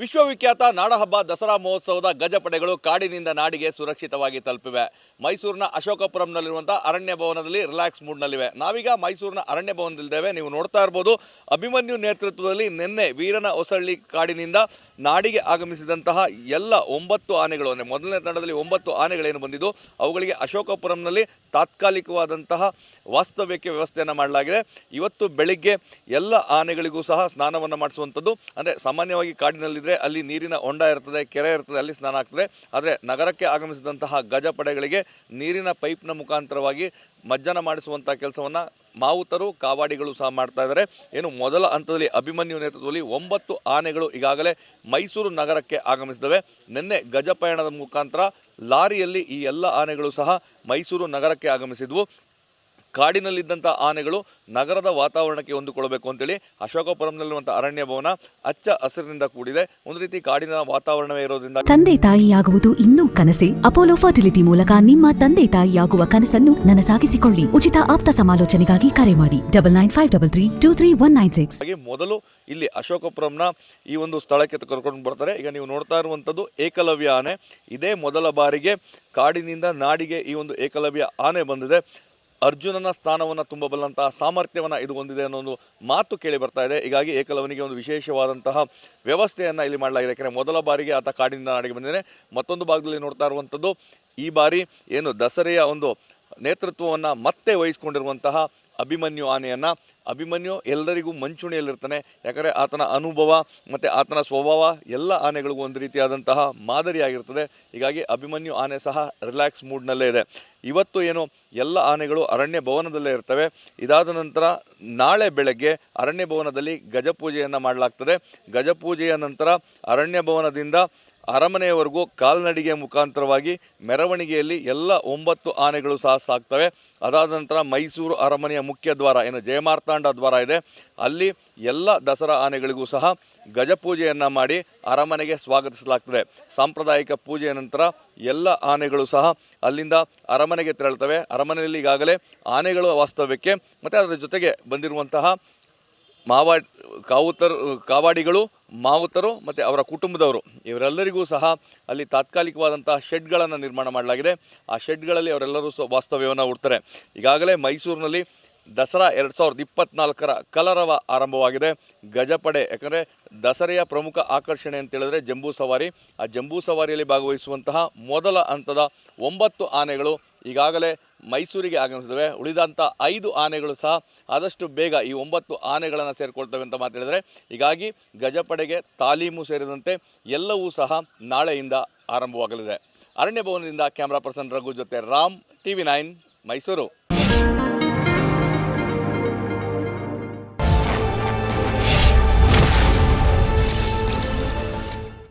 ವಿಶ್ವವಿಖ್ಯಾತ ನಾಡಹಬ್ಬ ದಸರಾ ಮಹೋತ್ಸವದ ಗಜಪಡೆಗಳು ಕಾಡಿನಿಂದ ನಾಡಿಗೆ ಸುರಕ್ಷಿತವಾಗಿ ತಲುಪಿವೆ. ಮೈಸೂರಿನ ಅಶೋಕಪುರಂನಲ್ಲಿರುವಂಥ ಅರಣ್ಯ ಭವನದಲ್ಲಿ ರಿಲ್ಯಾಕ್ಸ್ ಮೂಡ್ನಲ್ಲಿವೆ. ನಾವೀಗ ಮೈಸೂರಿನ ಅರಣ್ಯ ಭವನದಲ್ಲಿದ್ದೇವೆ. ನೀವು ನೋಡ್ತಾ ಇರ್ಬೋದು, ಅಭಿಮನ್ಯು ನೇತೃತ್ವದಲ್ಲಿ ನಿನ್ನೆ ವೀರನ ಹೊಸಳ್ಳಿ ಕಾಡಿನಿಂದ ನಾಡಿಗೆ ಆಗಮಿಸಿದಂತಹ ಎಲ್ಲ ಒಂಬತ್ತು ಆನೆಗಳು, ಅಂದರೆ ಮೊದಲನೇ ತಂಡದಲ್ಲಿ ಒಂಬತ್ತು ಆನೆಗಳೇನು ಬಂದಿದ್ದು, ಅವುಗಳಿಗೆ ಅಶೋಕಪುರಂನಲ್ಲಿ ತಾತ್ಕಾಲಿಕವಾದಂತಹ ವಾಸ್ತವ್ಯಕ್ಕೆ ವ್ಯವಸ್ಥೆಯನ್ನು ಮಾಡಲಾಗಿದೆ. ಇವತ್ತು ಬೆಳಿಗ್ಗೆ ಎಲ್ಲ ಆನೆಗಳಿಗೂ ಸಹ ಸ್ನಾನವನ್ನು ಮಾಡಿಸುವಂಥದ್ದು. ಅಂದರೆ ಸಾಮಾನ್ಯವಾಗಿ ಕಾಡಿನಲ್ಲಿದ್ದರೆ ಅಲ್ಲಿ ನೀರಿನ ಹೊಂಡ ಇರ್ತದೆ, ಕೆರೆ ಇರ್ತದೆ, ಅಲ್ಲಿ ಸ್ನಾನ ಆಗ್ತದೆ. ಆದರೆ ನಗರಕ್ಕೆ ಆಗಮಿಸಿದಂತಹ ಗಜಪಡೆಗಳಿಗೆ ನೀರಿನ ಪೈಪ್ನ ಮುಖಾಂತರವಾಗಿ ಮಜ್ಜನ ಮಾಡಿಸುವಂಥ ಕೆಲಸವನ್ನು ಮಾವುತರು, ಕಾವಾಡಿಗಳು ಸಹ ಮಾಡ್ತಾ ಇದ್ದಾರೆ. ಏನು ಮೊದಲ ಹಂತದಲ್ಲಿ ಅಭಿಮನ್ಯು ನೇತೃತ್ವದಲ್ಲಿ ಒಂಬತ್ತು ಆನೆಗಳು ಈಗಾಗಲೇ ಮೈಸೂರು ನಗರಕ್ಕೆ ಆಗಮಿಸಿದವೆ. ನಿನ್ನೆ ಗಜಪಯಣದ ಮುಖಾಂತರ ಲಾರಿಯಲ್ಲಿ ಈ ಎಲ್ಲ ಆನೆಗಳು ಸಹ ಮೈಸೂರು ನಗರಕ್ಕೆ ಆಗಮಿಸಿದ್ವು. ಕಾಡಿನಲ್ಲಿದ್ದಂಥ ಆನೆಗಳು ನಗರದ ವಾತಾವರಣಕ್ಕೆ ಹೊಂದಿಕೊಳ್ಳಬೇಕು ಅಂತೇಳಿ ಅಶೋಕಪುರಂನಲ್ಲಿರುವಂಥ ಅರಣ್ಯ ಭವನ ಅಚ್ಚ ಹಸಿರಿನಿಂದ ಕೂಡಿದೆ. ಒಂದು ರೀತಿ ಕಾಡಿನ ವಾತಾವರಣವೇ ಇರೋದ್ರಿಂದ ತಂದೆ ತಾಯಿಯಾಗುವುದು ಇನ್ನೂ ಕನಸೆ. ಅಪೋಲೋ ಫರ್ಟಿಲಿಟಿ ಮೂಲಕ ನಿಮ್ಮ ತಂದೆ ತಾಯಿಯಾಗುವ ಕನಸನ್ನು ನನಸಾಗಿಸಿಕೊಳ್ಳಿ. ಉಚಿತ ಆಪ್ತ ಸಮಾಲೋಚನೆಗಾಗಿ ಕರೆ ಮಾಡಿ. Double nine five double three two three one nine six. ಹಾಗೆ ಮೊದಲು ಇಲ್ಲಿ ಅಶೋಕಪುರಂನ ಈ ಒಂದು ಸ್ಥಳಕ್ಕೆ ಕರ್ಕೊಂಡು ಬರ್ತಾರೆ. ಈಗ ನೀವು ನೋಡ್ತಾ ಇರುವಂಥದ್ದು ಏಕಲವ್ಯ ಆನೆ. ಇದೇ ಮೊದಲ ಬಾರಿಗೆ ಕಾಡಿನಿಂದ ನಾಡಿಗೆ ಈ ಒಂದು ಏಕಲವ್ಯ ಆನೆ ಬಂದಿದೆ. ಅರ್ಜುನನ ಸ್ಥಾನವನ್ನು ತುಂಬಬಲ್ಲಂತಹ ಸಾಮರ್ಥ್ಯವನ್ನು ಇದು ಹೊಂದಿದೆ ಅನ್ನೋ ಒಂದು ಮಾತು ಕೇಳಿ ಬರ್ತಾ ಇದೆ. ಹೀಗಾಗಿ ಏಕಲವನಿಗೆ ಒಂದು ವಿಶೇಷವಾದಂತಹ ವ್ಯವಸ್ಥೆಯನ್ನು ಇಲ್ಲಿ ಮಾಡಲಾಗಿದೆ. ಯಾಕೆಂದರೆ ಮೊದಲ ಬಾರಿಗೆ ಆತ ಕಾಡಿನಿಂದ ನಾಡಿಗೆ ಬಂದಿದ್ದಾನೆ. ಮತ್ತೊಂದು ಭಾಗದಲ್ಲಿ ನೋಡ್ತಾ ಇರುವಂಥದ್ದು ಈ ಬಾರಿ ಏನು ದಸರೆಯ ಒಂದು ನೇತೃತ್ವವನ್ನು ಮತ್ತೆ ವಹಿಸಿಕೊಂಡಿರುವಂತಹ ಅಭಿಮನ್ಯು ಆನೆಯನ್ನು. ಅಭಿಮನ್ಯು ಎಲ್ಲರಿಗೂ ಮಂಚೂಣಿಯಲ್ಲಿರ್ತಾನೆ. ಯಾಕಂದರೆ ಆತನ ಅನುಭವ ಮತ್ತು ಆತನ ಸ್ವಭಾವ ಎಲ್ಲ ಆನೆಗಳಿಗೂ ಒಂದು ರೀತಿಯಾದಂತಹ ಮಾದರಿಯಾಗಿರ್ತದೆ. ಹೀಗಾಗಿ ಅಭಿಮನ್ಯು ಆನೆ ಸಹ ರಿಲ್ಯಾಕ್ಸ್ ಮೂಡ್ನಲ್ಲೇ ಇದೆ. ಇವತ್ತು ಏನು, ಎಲ್ಲ ಆನೆಗಳು ಅರಣ್ಯ ಭವನದಲ್ಲೇ ಇರ್ತವೆ. ಇದಾದ ನಂತರ ನಾಳೆ ಬೆಳಗ್ಗೆ ಅರಣ್ಯ ಭವನದಲ್ಲಿ ಗಜಪೂಜೆಯನ್ನು ಮಾಡಲಾಗ್ತದೆ. ಗಜಪೂಜೆಯ ನಂತರ ಅರಣ್ಯ ಭವನದಿಂದ ಅರಮನೆಯವರೆಗೂ ಕಾಲ್ನಡಿಗೆ ಮುಖಾಂತರವಾಗಿ ಮೆರವಣಿಗೆಯಲ್ಲಿ ಎಲ್ಲ ಒಂಬತ್ತು ಆನೆಗಳು ಸಹ ಸಾಕ್ತವೆ. ಅದಾದ ನಂತರ ಮೈಸೂರು ಅರಮನೆಯ ಮುಖ್ಯ ದ್ವಾರ, ಏನು ಜಯಮಾರ್ತಾಂಡ ದ್ವಾರ ಇದೆ. ಅಲ್ಲಿ ಎಲ್ಲ ದಸರಾ ಆನೆಗಳಿಗೂ ಸಹ ಗಜಪೂಜೆಯನ್ನು ಮಾಡಿ ಅರಮನೆಗೆ ಸ್ವಾಗತಿಸಲಾಗ್ತದೆ. ಸಾಂಪ್ರದಾಯಿಕ ಪೂಜೆಯ ನಂತರ ಎಲ್ಲ ಆನೆಗಳು ಸಹ ಅಲ್ಲಿಂದ ಅರಮನೆಗೆ ತೆರಳ್ತವೆ ಅರಮನೆಯಲ್ಲಿ ಈಗಾಗಲೇ ಆನೆಗಳು ವಾಸ್ತವ್ಯಕ್ಕೆ ಮತ್ತು ಅದರ ಜೊತೆಗೆ ಬಂದಿರುವಂತಹ ಮಾವಾ, ಕಾವುತರ್, ಕಾವಾಡಿಗಳು ಮಾವುತರು ಮತ್ತು ಅವರ ಕುಟುಂಬದವರು. ಇವರೆಲ್ಲರಿಗೂ ಸಹ ಅಲ್ಲಿ ತಾತ್ಕಾಲಿಕವಾದಂತಹ ಶೆಡ್ಗಳನ್ನು ನಿರ್ಮಾಣ ಮಾಡಲಾಗಿದೆ. ಆ ಶೆಡ್ಗಳಲ್ಲಿ ಅವರೆಲ್ಲರೂ ಸಹ ವಾಸ್ತವ್ಯವನ್ನು ಹುಡ್ತಾರೆ. ಈಗಾಗಲೇ ಮೈಸೂರಿನಲ್ಲಿ ದಸರಾ ಎರಡು ಸಾವಿರದ ಇಪ್ಪತ್ನಾಲ್ಕರ ಕಲರವ ಆರಂಭವಾಗಿದೆ. ಗಜಪಡೆ, ಯಾಕಂದರೆ ದಸರೆಯ ಪ್ರಮುಖ ಆಕರ್ಷಣೆ ಅಂತ ಹೇಳಿದ್ರೆ ಜಂಬೂ ಸವಾರಿ. ಆ ಜಂಬೂ ಸವಾರಿಯಲ್ಲಿ ಭಾಗವಹಿಸುವಂತಹ ಮೊದಲ ಹಂತದ ಒಂಬತ್ತು ಆನೆಗಳು ಈಗಾಗಲೇ ಮೈಸೂರಿಗೆ ಆಗಮಿಸಿದವೆ. ಉಳಿದಂಥ ಐದು ಆನೆಗಳು ಸಹ ಆದಷ್ಟು ಬೇಗ ಈ ಒಂಬತ್ತು ಆನೆಗಳನ್ನು ಸೇರಿಕೊಳ್ತವೆ ಅಂತ ಮಾತಾಡಿದರೆ ಹೀಗಾಗಿ ಗಜಪಡೆಗೆ ತಾಲೀಮು ಸೇರಿದಂತೆ ಎಲ್ಲವೂ ಸಹ ನಾಳೆಯಿಂದ ಆರಂಭವಾಗಲಿದೆ. ಅರಣ್ಯ ಭವನದಿಂದ ಕ್ಯಾಮ್ರಾ ಪರ್ಸನ್ ರಘು ಜೊತೆ ರಾಮ್, ಟಿವಿ ನೈನ್ ಮೈಸೂರು.